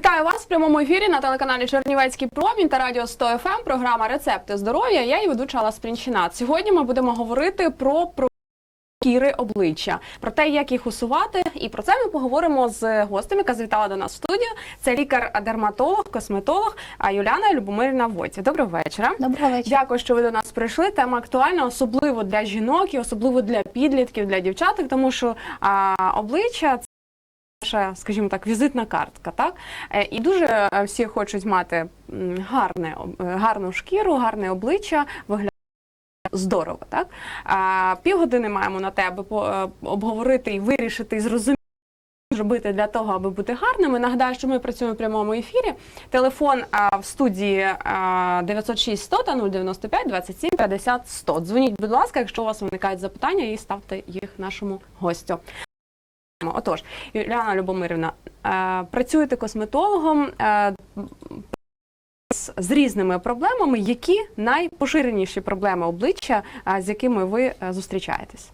Вітаю вас в прямому ефірі на телеканалі Чернівецький промінь та радіо 100 FM, Програма Рецепти здоров'я. Я її ведуча Алла Спрінчинат. Сьогодні ми будемо говорити про шкіри обличчя, про те, як їх усувати. І про це ми поговоримо з гостем, яка завітала до нас в студію. Це лікар-дерматолог, косметолог Юляна Любомирівна Войця. Доброго вечора. Доброго вечора. Дякую, що ви до нас прийшли. Тема актуальна, особливо для жінок і особливо для підлітків, для дівчаток, тому що а, обличчя наша, скажімо так, візитна картка. Так Е, і дуже е, всі хочуть мати гарне е, гарну шкіру, гарне обличчя, виглядати здорово. Так півгодини маємо на тебе по- е, обговорити і вирішити і зрозуміти. що Робити для того, аби бути гарними. Нагадаю, що ми працюємо в прямому ефірі. Телефон в студії а, 906 100 та 095 27 50 100. Дзвоніть, будь ласка, якщо у вас виникають запитання, і ставте їх нашому гостю. Отож, Юліана Любомирівна, е, працюєте косметологом е, з, різними проблемами. Які найпоширеніші проблеми обличчя, е, з якими ви зустрічаєтесь?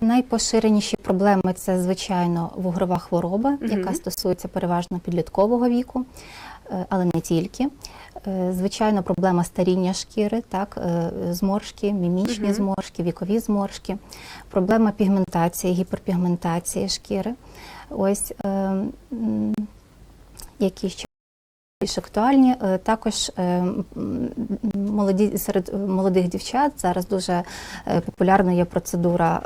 Найпоширеніші проблеми це звичайно вугрова хвороба, яка стосується переважно підліткового віку, але не тільки. Е, Звичайно, проблема старіння шкіри, так, е, зморшки, мімічні Мгм. зморшки, вікові зморшки, проблема пігментації, гіперпігментації шкіри. Ось е, які ще більш актуальні. Також молоді серед молодих дівчат зараз дуже популярна є процедура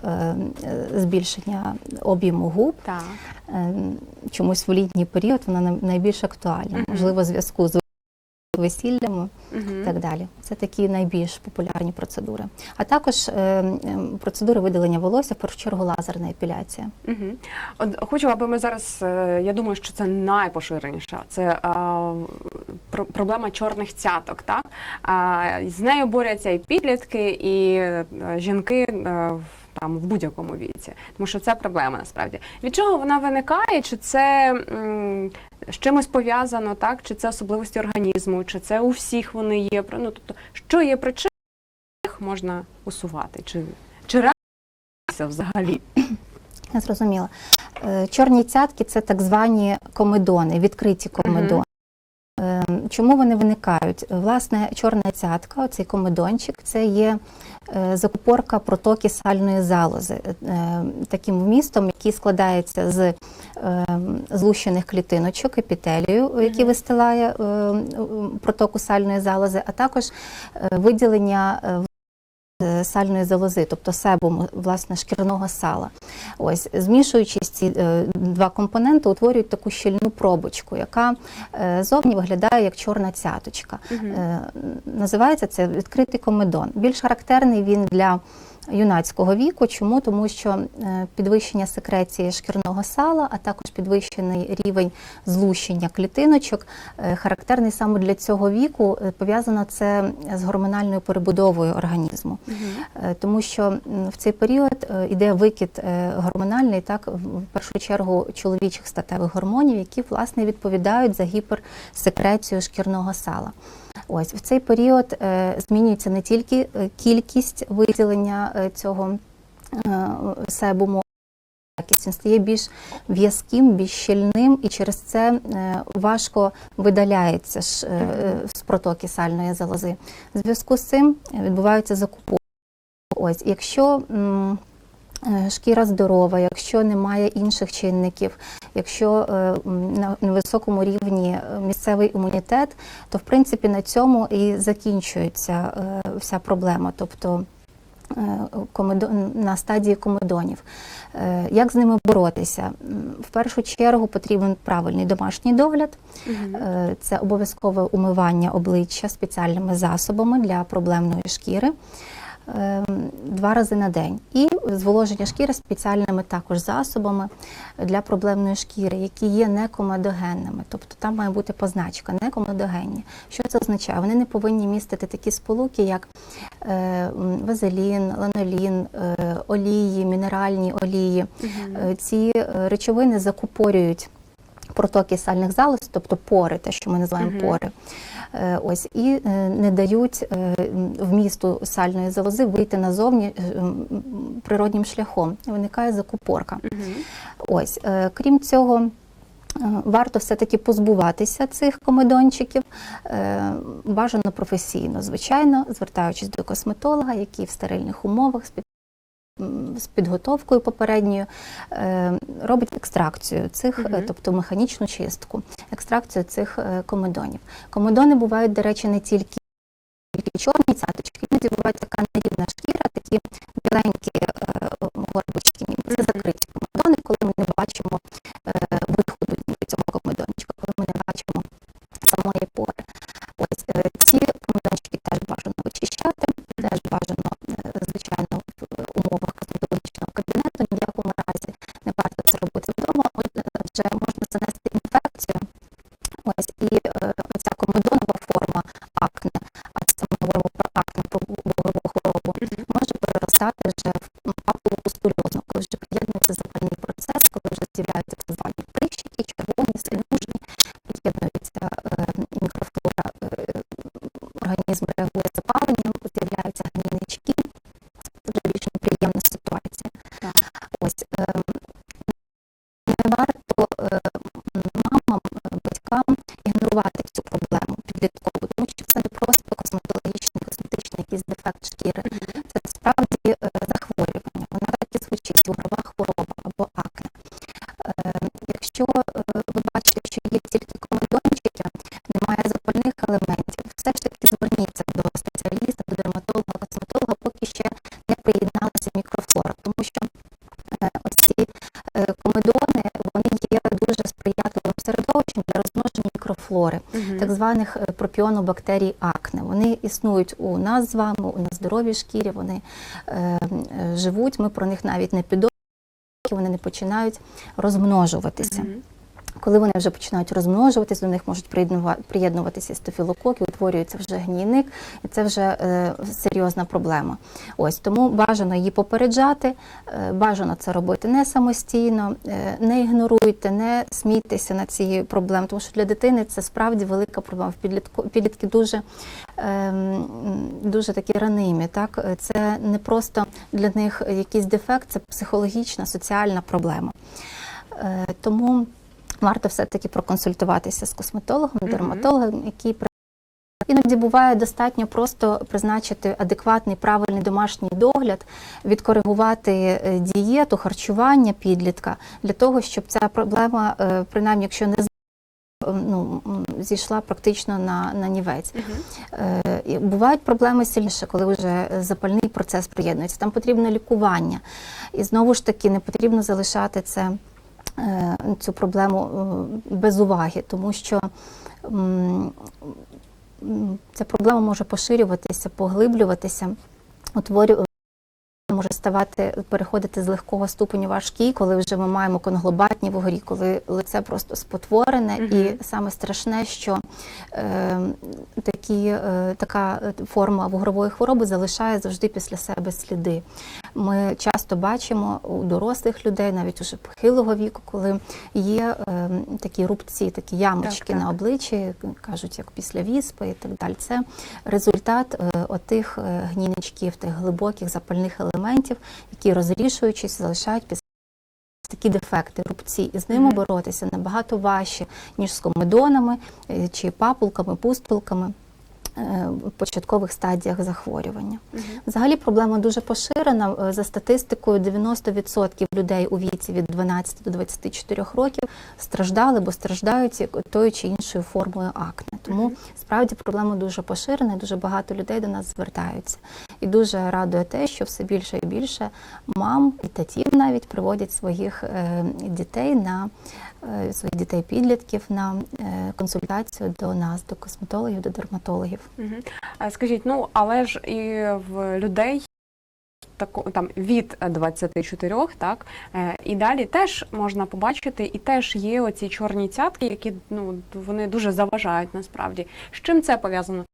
збільшення об'єму губ. Так. Чомусь в літній період вона най- найбільш актуальна, можливо, в зв'язку з весіллями і так далі. Це такі найбільш популярні процедури. А також е, процедури видалення волосся, в першу чергу лазерна епіляція. Угу. От хочу, аби ми зараз. е, Я думаю, що це найпоширеніша. Це е, про- проблема чорних цяток. Так а, з нею борються і підлітки, і е, жінки. в- Там в будь-якому віці, тому що це проблема насправді. Від чого вона виникає? Чи це м, з чимось пов'язано, так? Чи це особливості організму, чи це у всіх вони є? Ну, тобто, що є причиною, їх можна усувати? Чи, чи реально взагалі? Я зрозуміла. Е, Чорні цятки це так звані комедони, відкриті комедони. Чому вони виникають? Власне, чорна цятка, оцей комедончик, це є е, закупорка протоки сальної залози, е, таким вмістом, який складається з е, злущених клітиночок, епітелію, які вистилає протоку сальної залози, а також виділення сальної залози, тобто себуму, власне, шкірного сала. Ось, змішуючи ці е, два компоненти, утворюють таку щільну пробочку, яка е, зовні виглядає як чорна цяточка. Угу. Е, Називається це відкритий комедон. Більш характерний він для юнацького віку. Чому? Тому що е, підвищення секреції шкірного сала, а також підвищений рівень злущення клітиночок, е, характерний саме для цього віку. Е, Пов'язано це з гормональною перебудовою організму. Е, тому що в цей період іде викид гормональний, так в першу чергу чоловічих статевих гормонів, які власне відповідають за гіперсекрецію шкірного сала. Ось в цей період е, змінюється не тільки е, кількість виділення е, цього себуму. якість, Він стає більш в'язким, більш щільним, і через це важко видаляється ж, з протоки сальної залози. В зв'язку з цим відбуваються закупки. Ось, якщо шкіра здорова, якщо немає інших чинників, якщо е, на високому рівні е, місцевий імунітет, то в принципі на цьому і закінчується е, вся проблема. Тобто е, на стадії комедонів. Е, Як з ними боротися? В першу чергу потрібен правильний домашній догляд. Е, Це обов'язкове умивання обличчя спеціальними засобами для проблемної шкіри е, два рази на день. І зволоження шкіри спеціальними також засобами для проблемної шкіри, які є некомедогенними. Тобто там має бути позначка некомедогенні. Що це означає? Вони не повинні містити такі сполуки, як е, м, вазелін, ланолін, е, олії, мінеральні олії. Е, Ці е, речовини закупорюють протоки сальних залоз, тобто пори, те, що ми називаємо Мгм. пори. Е, Ось і е, не дають е, вмісту сальної залози вийти назовні природнім шляхом. Виникає закупорка. Мгм. Ось, крім цього. Варто все-таки позбуватися цих комедончиків, бажано професійно, звичайно, звертаючись до косметолога, який в стерильних умовах з підготовкою попередньою е, робить екстракцію цих, угу. Тобто механічну чистку, екстракцію цих е, комедонів. Комедони бувають, до речі, не тільки чорні цяточки, іноді буває така нерівна шкіра, такі біленькі горбочки, ніби це закриті званих е, пропіонобактерій акне. Вони існують у нас з вами, у на здоровій шкірі, вони е, живуть, ми про них навіть не підозрюємо, вони не починають розмножуватися. Мгм. Коли вони вже починають розмножуватись, до них можуть приєднува- приєднуватися стафілококи, утворюється вже гнійник, і це вже е, серйозна проблема. Ось тому бажано її попереджати, е, бажано це робити не самостійно, е, не ігноруйте, не смійтеся на ці проблеми, тому що для дитини це справді велика проблема. В підлітки дуже, ем, дуже такі ранимі. Так Е, це не просто для них якийсь дефект, це психологічна, соціальна проблема. Е, Тому варто все-таки проконсультуватися з косметологом, дерматологом, який іноді буває достатньо просто призначити адекватний правильний домашній догляд, відкоригувати е, дієту, харчування підлітка для того, щоб ця проблема, е, принаймні, якщо не ну, зійшла практично на, на нівець. Е, Бувають проблеми сильніше, коли вже запальний процес приєднується. Там потрібно лікування. І знову ж таки не потрібно залишати це, цю проблему е, без уваги, тому що ця проблема може поширюватися, поглиблюватися, може ставати, переходити з легкого ступеню важкий, коли вже ми маємо конглобатні вугорі, коли лице просто спотворене, Мгм. і саме страшне, що е, такі, е, така форма вугрової хвороби залишає завжди після себе сліди. Ми часто бачимо у дорослих людей, навіть уже похилого віку, коли є е, такі рубці, такі ямочки Так, так. на обличчі, кажуть, як після віспи і так далі. Це результат е, отих е, гнійничків, тих глибоких запальних елементів, які розрішуючись, залишають після такі дефекти, рубці, і з ними боротися набагато важче, ніж з комедонами е, чи папулками, пустулками е, в початкових стадіях захворювання. Мгм. Взагалі проблема дуже поширена. Е, За статистикою, 90% людей у віці від 12 до 24 років страждали або страждають тою чи іншою формою акне. Тому Мгм. справді проблема дуже поширена, і дуже багато людей до нас звертаються. І дуже радує те, що все більше і більше мам і татів навіть приводять своїх е, дітей на е, своїх дітей-підлітків на е, консультацію до нас, до косметологів, до дерматологів. Скажіть, ну але ж і в людей тако, там від 24, так е, і далі теж можна побачити, і теж є оці чорні цятки, які ну вони дуже заважають насправді. З чим це пов'язано?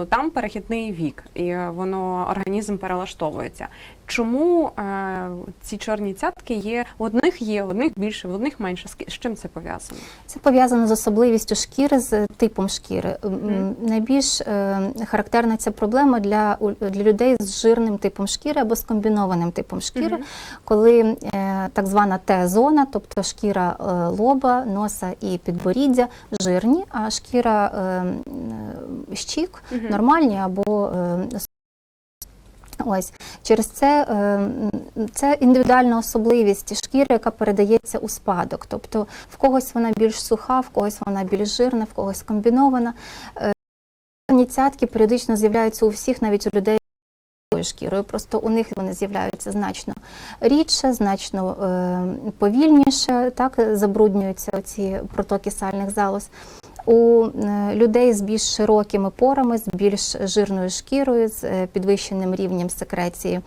Ну там перехідний вік, і е, воно організм перелаштовується. Чому е, ці чорні цятки є? В одних є, в одних більше, в одних менше. З- чим це пов'язано? Це пов'язано з особливістю шкіри, з типом шкіри. Мгм. Найбільш е, характерна ця проблема для, для людей з жирним типом шкіри або з комбінованим типом шкіри, Мгм. коли е, так звана Т-зона, тобто шкіра е, лоба, носа і підборіддя жирні, а шкіра е, е, щік Мгм. Нормальні або е, Ось через це е, це індивідуальна особливість шкіри, яка передається у спадок. Тобто в когось вона більш суха, в когось вона більш жирна, в когось комбінована. Е, цятки періодично з'являються у всіх, навіть у людей з шкірою. Просто у них вони з'являються значно рідше, значно повільніше, так забруднюються ці протоки сальних залоз. У е, людей з більш широкими порами, з більш жирною шкірою, з е, підвищеним рівнем секреції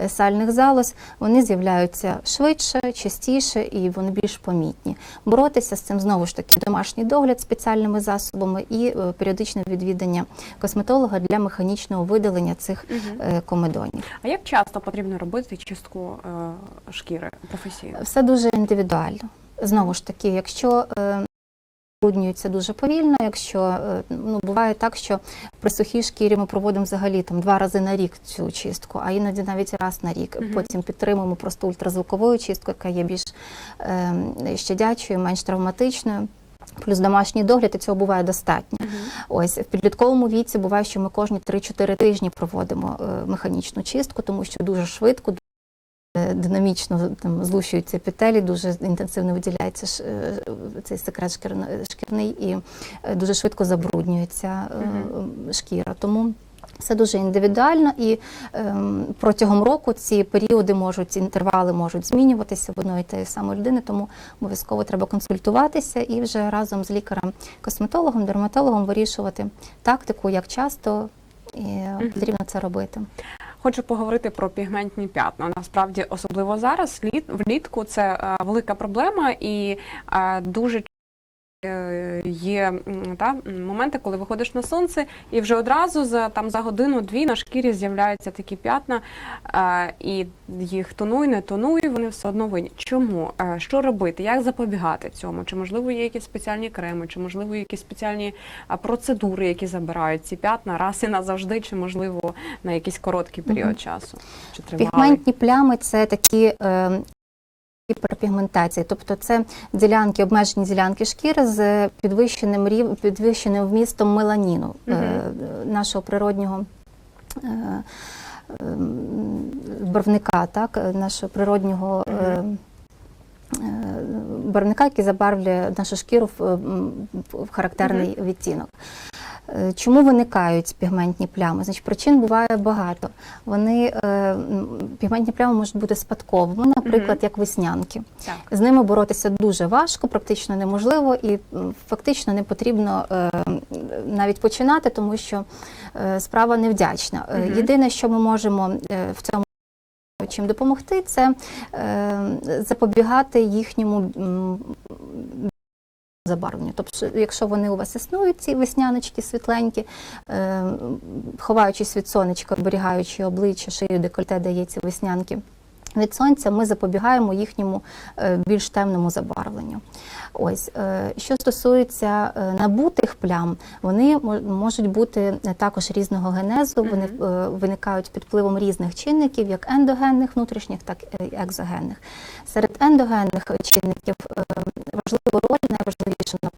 е, сальних залоз, вони з'являються швидше, частіше і вони більш помітні. Боротися з цим знову ж таки домашній догляд спеціальними засобами і періодичне відвідання косметолога для механічного видалення цих е, комедонів. А як часто потрібно робити чистку шкіри професійно? Все дуже індивідуально. Знову ж таки, якщо е, забруднюється дуже повільно, якщо е, ну буває так, що при сухій шкірі ми проводимо взагалі там два рази на рік цю чистку, а іноді навіть раз на рік. Мгм. Потім підтримуємо просто ультразвуковою чисткою, яка є більш е, щадячою, менш травматичною. Плюс домашній догляд, і цього буває достатньо. Ось в підлітковому віці буває, що ми кожні 3-4 тижні проводимо е, механічну чистку, тому що дуже швидко, динамічно там злущуються епітелі, дуже інтенсивно виділяється е, цей секрет шкірний і е, дуже швидко забруднюється е, шкіра. Тому це дуже індивідуально, і ем, протягом року ці періоди можуть, інтервали можуть змінюватися в одної тієї самої людини, тому обов'язково треба консультуватися і вже разом з лікарем-косметологом, дерматологом вирішувати тактику, як часто і потрібно це робити. Хочу поговорити про пігментні п'ятна. Насправді, особливо зараз, літ, влітку це е, велика проблема і е, дуже є та, моменти, коли виходиш на сонце, і вже одразу за там за годину-дві на шкірі з'являються такі п'ятна, е, і їх тонуй, не тонуй, вони все одно винні. Чому? Е, Що робити? Як запобігати цьому? Чи можливо є якісь спеціальні креми, чи можливо є якісь спеціальні процедури, які забирають ці п'ятна раз і назавжди, чи можливо на якийсь короткий період Мгм. часу? Чи тривалий? Пігментні плями це такі. Е, Гіперпігментації, тобто це ділянки, обмежені ділянки шкіри з підвищеним рів, підвищеним вмістом меланіну Мгм. нашого природнього е, барвника, так, нашого природнього е, е, барвника, який забарвлює нашу шкіру в, м, в характерний відтінок. Е, Чому виникають пігментні плями? Значить, причин буває багато. Вони е, пігментні плями можуть бути спадковими, наприклад, як веснянки. Так. З ними боротися дуже важко, практично неможливо, і фактично не потрібно е, навіть починати, тому що справа невдячна. Єдине, що ми можемо в цьому чим допомогти, це е, запобігати їхньому м, забарвленню. Тобто, якщо вони у вас існують, ці весняночки світленькі, е, ховаючись від сонечка, оберігаючи обличчя, шию, декольте, дає ці веснянки. Від сонця ми запобігаємо їхньому е, більш темному забарвленню. Ось е, що стосується набутих плям, вони можуть бути також різного генезу. Вони виникають під впливом різних чинників, як ендогенних внутрішніх, так і екзогенних. Серед ендогенних чинників е, personas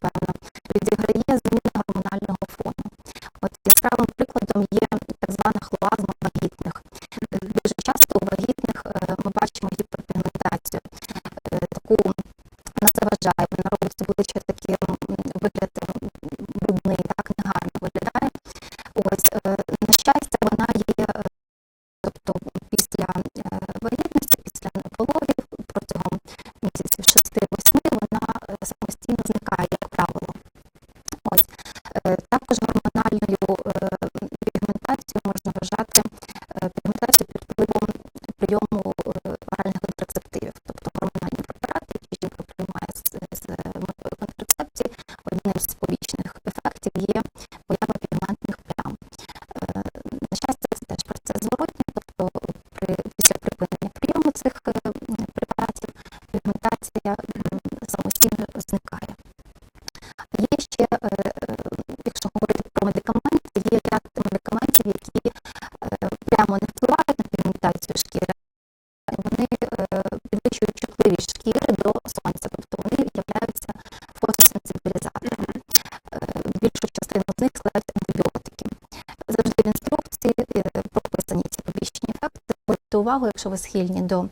увагу, якщо ви схильні до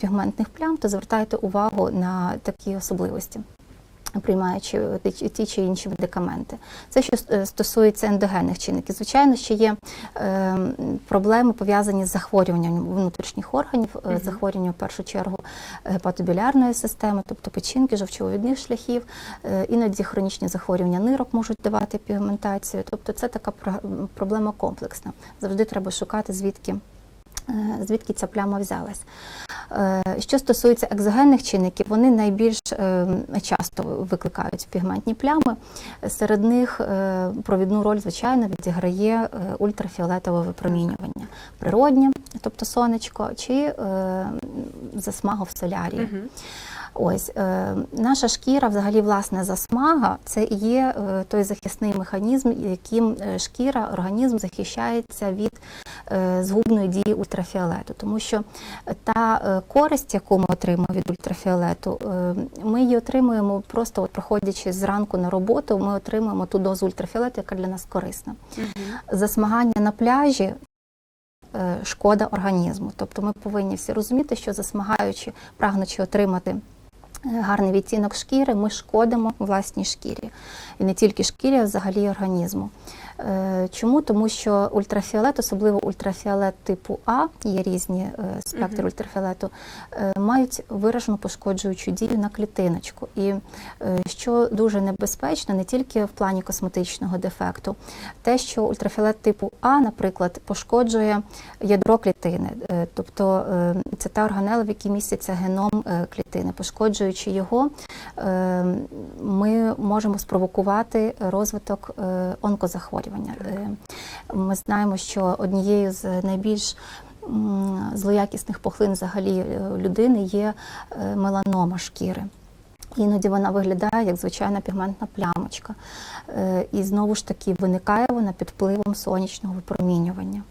пігментних плям, то звертайте увагу на такі особливості. Приймаючи ті- чи інші медикаменти, це що е, стосується ендогенних чинників. Звичайно, ще є е, проблеми пов'язані з захворюванням внутрішніх органів, е, Мгм. захворювання в першу чергу гепатобілярної системи, тобто печінки, жовчовидних шляхів. Е, Іноді хронічні захворювання нирок можуть давати пігментацію. Тобто це така проблема комплексна. Завжди треба шукати звідки. Е, Звідки ця пляма взялась? Е, Що стосується екзогенних чинників, вони найбільш е, часто викликають пігментні плями. Серед них провідну роль, звичайно, відіграє ультрафіолетове випромінювання, природнє, тобто сонечко, чи засмага в солярії. Мгм. Ось е, наша шкіра, взагалі, власне, засмага, це і є е, той захисний механізм, яким е, шкіра, організм захищається від е, згубної дії ультрафіолету. Тому що та е, користь, яку ми отримуємо від ультрафіолету, е, ми її отримуємо просто от, проходячи зранку на роботу, ми отримуємо ту дозу ультрафіолету, яка для нас корисна Мгм. засмагання на пляжі. Шкода організму, тобто ми повинні всі розуміти, що засмагаючи, прагнучи отримати гарний відтінок шкіри, ми шкодимо власній шкірі, і не тільки шкірі, а взагалі організму. Е, Чому? Тому що ультрафіолет, особливо ультрафіолет типу А, є різні е, спектри Мгм. ультрафіолету, е, мають виражену пошкоджуючу дію на клітиночку. І е, що дуже небезпечно, не тільки в плані косметичного дефекту, те, що ультрафіолет типу А, наприклад, пошкоджує ядро клітини, Е, тобто е, це та органела, в якій міститься геном е, клітини. Пошкоджуючи його, е, ми можемо спровокувати розвиток е, онкозахворювання. Е, Ми знаємо, що однією з найбільш злоякісних пухлин взагалі людини є меланома шкіри. Іноді вона виглядає як звичайна пігментна плямочка. І знову ж таки виникає вона під впливом сонячного випромінювання.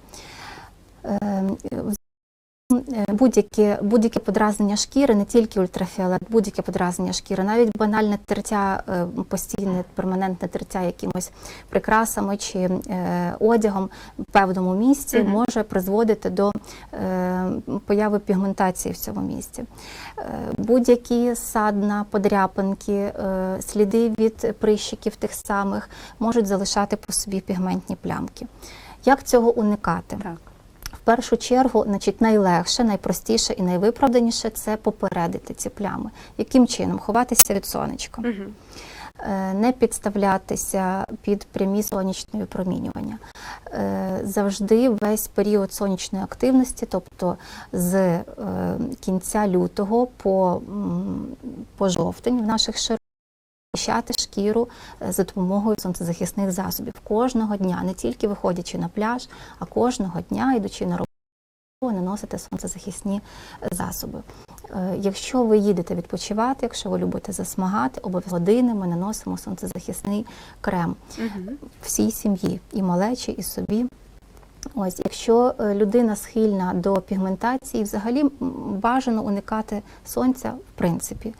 Е, Будь-яке будь-яке подразнення шкіри, не тільки ультрафіолет, будь-яке подразнення шкіри, навіть банальне тертя, е, постійне перманентне тертя якимось прикрасами чи е, одягом в певному місці Мгм. може призводити до появи пігментації в цьому місці. Будь-які садна, подряпинки, сліди від прищиків тих самих можуть залишати по собі пігментні плямки. Як цього уникати? Так. Першу чергу, значить, найлегше, найпростіше і найвиправданіше це попередити ці плями. Яким чином? Ховатися від сонечка. Е, не підставлятися під прямі сонячні випромінювання. Е, Завжди весь період сонячної активності, тобто з е, кінця лютого по, по жовтень в наших захищати шкіру е, за допомогою сонцезахисних засобів кожного дня, не тільки виходячи на пляж, а кожного дня, йдучи на роботу, наносити сонцезахисні е, засоби. Е, Якщо ви їдете відпочивати, якщо ви любите засмагати, обов'язково годинами наносимо сонцезахисний крем Мгм. всій сім'ї, і малечі, і собі. Ось, якщо людина схильна до пігментації, взагалі бажано уникати сонця, в принципі.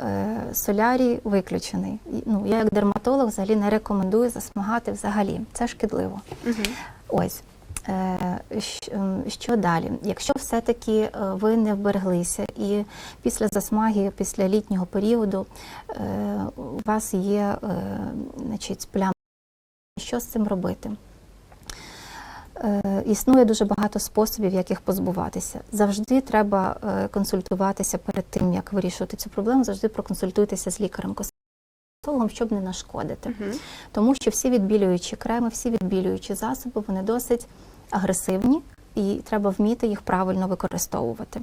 Е, Солярій виключений. Ну, я як дерматолог взагалі не рекомендую засмагати взагалі. Це шкідливо. Мгм. Ось. Е, Що далі? Якщо все-таки е, ви не вбереглися і після засмаги, після літнього періоду у вас є значить, плями, що з цим робити? Е, Існує дуже багато способів, як їх позбуватися. Завжди треба е, консультуватися перед тим, як вирішувати цю проблему. Завжди проконсультуйтеся з лікарем косметологом, щоб не нашкодити. Мгм. Тому що всі відбілюючі креми, всі відбілюючі засоби, вони досить агресивні, і треба вміти їх правильно використовувати.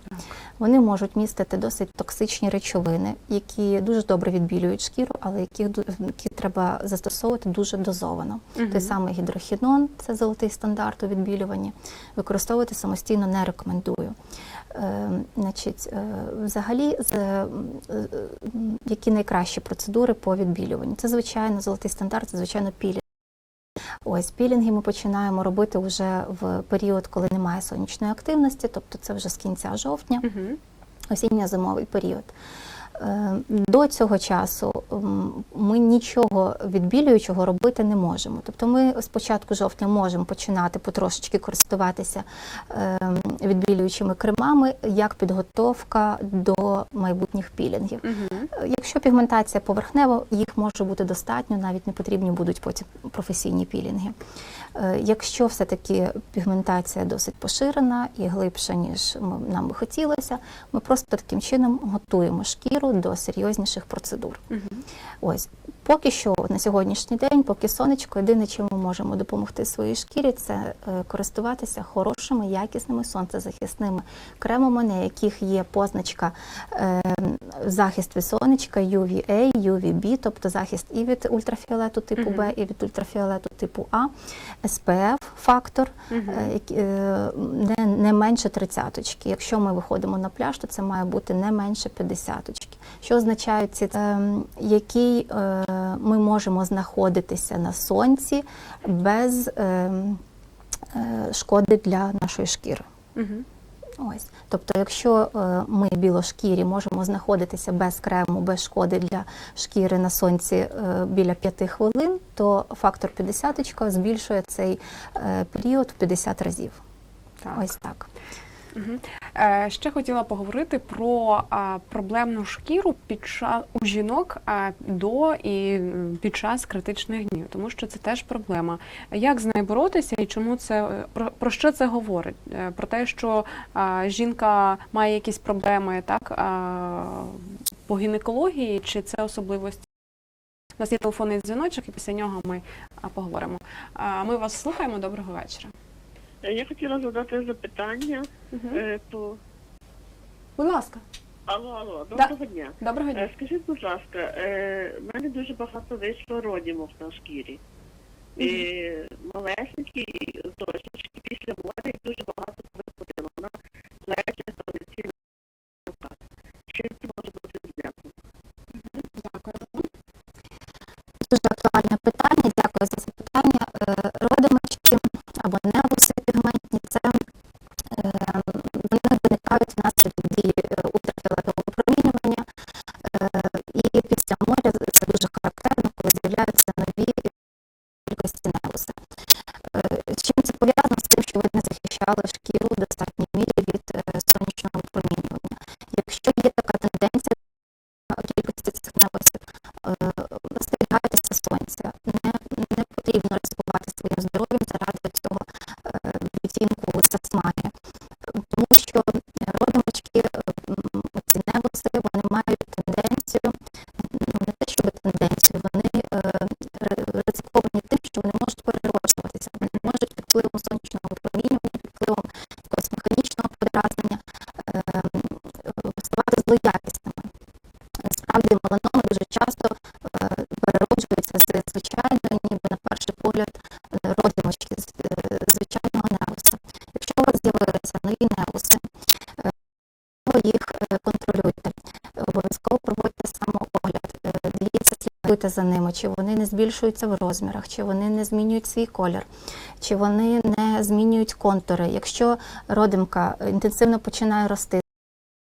Вони можуть містити досить токсичні речовини, які дуже добре відбілюють шкіру, але які, які треба застосовувати дуже дозовано. Мгм. Той самий гідрохінон, це золотий стандарт у відбілюванні, використовувати самостійно не рекомендую. Е, значить, е, взагалі, з, е, е, які найкращі процедури по відбілюванню? Це, звичайно, золотий стандарт, це, звичайно, пілінг. Ось пілінги ми починаємо робити вже в період, коли немає сонячної активності, тобто це вже з кінця жовтня осінньо-зимовий період. Е, До цього часу ми нічого відбілюючого робити не можемо. Тобто ми з початку жовтня можемо починати потрошечки користуватися е, відбілюючими кремами як підготовка до майбутніх пілінгів. Угу. Якщо пігментація поверхнева, їх може бути достатньо, навіть не потрібні будуть потім професійні пілінги. Е, Якщо все-таки пігментація досить поширена і глибша, ніж нам би хотілося, ми просто таким чином готуємо шкіру до серйозніших процедур. Угу. Ось поки що на сьогоднішній день, поки сонечко, єдине, чим ми можемо допомогти своїй шкірі, це е, користуватися хорошими, якісними сонцезахисними кремами, на яких є позначка е, захист від сонечка UVA, UVB, тобто захист і від ультрафіолету типу Б, і від ультрафіолету типу А, SPF фактор е, не менше тридцяточки. Якщо ми виходимо на пляж, то це має бути не менше п'ятдесяточки. Що означають ці ем, який е, ми можемо знаходитися на сонці без ем, е, шкоди для нашої шкіри. Угу. Ось, тобто, якщо е, ми білошкірі можемо знаходитися без крему, без шкоди для шкіри на сонці біля 5 хвилин, то фактор 50 збільшує цей період в 50 разів. Так. Ось так. Угу. Е, ще хотіла поговорити про а, проблемну шкіру під час у жінок а, до і під час критичних днів, тому що це теж проблема. Як з нею боротися і чому це е, про, про що це говорить? Е, Про те, що а, жінка має якісь проблеми, так а, по гінекології, чи це особливості? У нас є телефонний дзвіночок, і після нього ми поговоримо. Ми вас слухаємо. Доброго вечора. Е, Я хотіла задати запитання Угу. е, по Будь ласка, алло, алло, доброго дня. доброго дня. Е, Скажіть, будь ласка, е, в мене дуже багато вийшло родімов на шкірі. І малесенькі точечки після моря і дуже багато виходило на плечі, на лиці, на руках. Чим це може бути зв'язано? Дякую. Дуже актуальне питання. Дякую за запитання. Е, Родимочки або невуси вони перероджуються з звичайної, ніби на перший погляд, е, родимочки з е, звичайного невуса. Якщо у вас з'явилися нові невуси, е, ви їх контролюйте, обов'язково проводьте самоогляд, дивіться, слідкуйте за ними, чи вони не збільшуються в розмірах, чи вони не змінюють свій колір, чи вони не змінюють контури. Якщо родимка інтенсивно починає рости,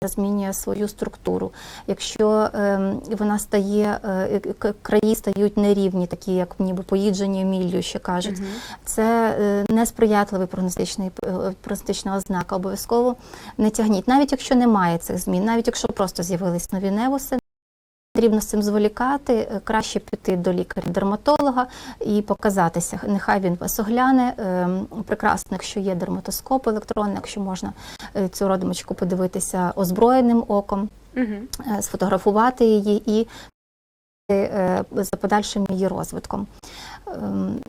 змінює свою структуру. Якщо ем, вона стає, е, краї стають нерівні, такі як ніби поїджені міллю, ще кажуть, угу. це е, несприятливий прогностичний е, прогностична ознака. Обов'язково не тягніть, навіть якщо немає цих змін, навіть якщо просто з'явились нові невуси. Потрібно з цим зволікати, е, краще піти до лікаря-дерматолога і показатися. Нехай він вас огляне. Ем, Прекрасно, якщо є дерматоскоп електронний, якщо можна е, цю родимочку подивитися озброєним оком, е, сфотографувати її і е, за подальшим її розвитком. Ем,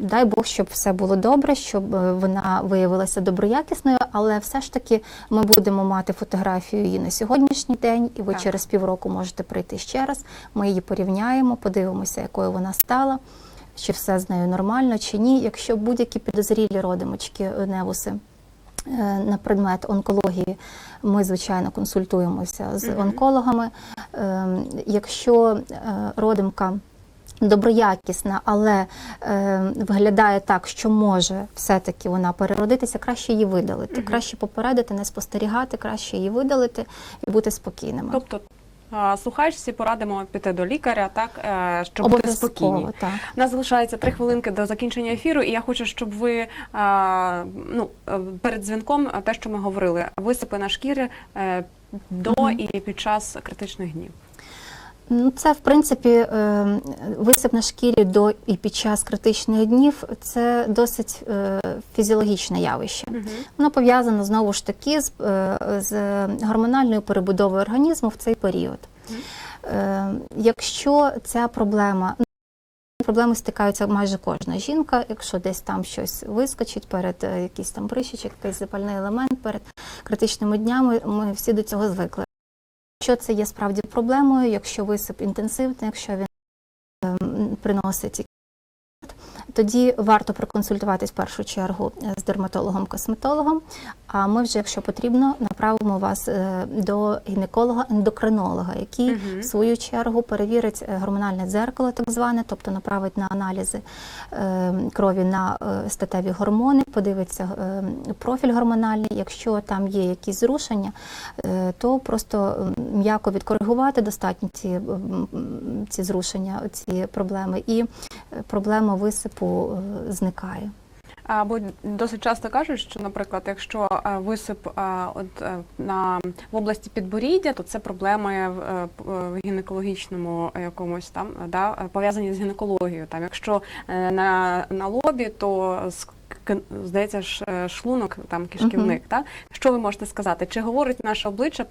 Дай Бог, щоб все було добре, щоб е, вона виявилася доброякісною, але все ж таки ми будемо мати фотографію її на сьогоднішній день, і ви Так. через півроку можете прийти ще раз. Ми її порівняємо, подивимося, якою вона стала, чи все з нею нормально, чи ні. Якщо будь-які підозрілі родимочки, е, невуси е, на предмет онкології, ми звичайно консультуємося з онкологами. Ем, Якщо е, родимка доброякісна, але е, виглядає так, що може все-таки вона переродитися, краще її видалити. Мгм. Краще попередити, не спостерігати, краще її видалити і бути спокійними. Тобто слухачці порадимо піти до лікаря, так е, щоб бути спокійні. Так. У нас залишається три хвилинки до закінчення ефіру, і я хочу, щоб ви ну, е, перед дзвінком е, те, що ми говорили, висипи на шкіри до до Мгм. і під час критичних днів. Ну, це в принципі е, висип на шкірі до і під час критичних днів це досить е, фізіологічне явище. Воно пов'язано знову ж таки з, е, з гормональною перебудовою організму в цей період. Якщо ця проблема Проблеми стикаються майже кожна жінка, якщо десь там щось вискочить перед якийсь там прищичок, якийсь запальний елемент перед критичними днями, ми всі до цього звикли. Якщо це є справді проблемою, якщо висип інтенсивний, якщо він ем, приносить тоді варто проконсультуватись в першу чергу е, з дерматологом-косметологом. А ми вже, якщо потрібно, направимо вас е, до гінеколога-ендокринолога, який Мгм. в свою чергу перевірить е, гормональне дзеркало, так зване, тобто направить на аналізи крові на статеві гормони, подивиться профіль гормональний. Якщо там є якісь зрушення, то просто м'яко відкоригувати достатньо ці, ці зрушення, ці проблеми, і проблема висипу е, зникає. Або досить часто кажуть, що, наприклад, якщо е, висип е, от на в області підборіддя, то це проблеми в, в гінекологічному якомусь там да, пов'язані з гінекологією. Там, якщо на, на лобі, то здається ж шлунок, там кишківник. Та що ви можете сказати? Чи говорить наше обличчя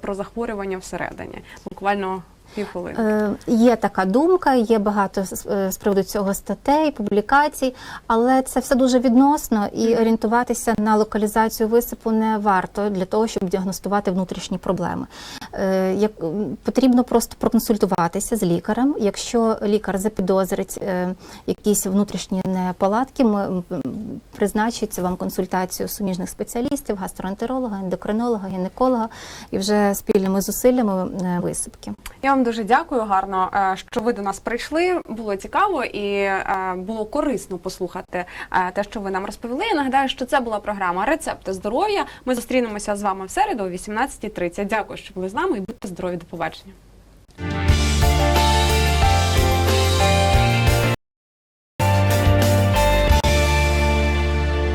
про захворювання всередині? Буквально півхвилини. Е, Є така думка, є багато з е, приводу цього статей, публікацій, але це все дуже відносно і орієнтуватися на локалізацію висипу не варто для того, щоб діагностувати внутрішні проблеми. Е, Як потрібно просто проконсультуватися з лікарем. Якщо лікар запідозрить е, якісь внутрішні неполадки, ми призначить вам консультацію суміжних спеціалістів, гастроентеролога, ендокринолога, гінеколога і вже спільними зусиллями висипки. Я вам дуже дякую, гарно, е, що ви до нас прийшли. Було цікаво і е, було корисно послухати е, те, що ви нам розповіли. Я нагадаю, що це була програма Рецепти здоров'я. Ми зустрінемося з вами в середу о 18.30. Дякую, що були з нами і будьте здорові. До побачення.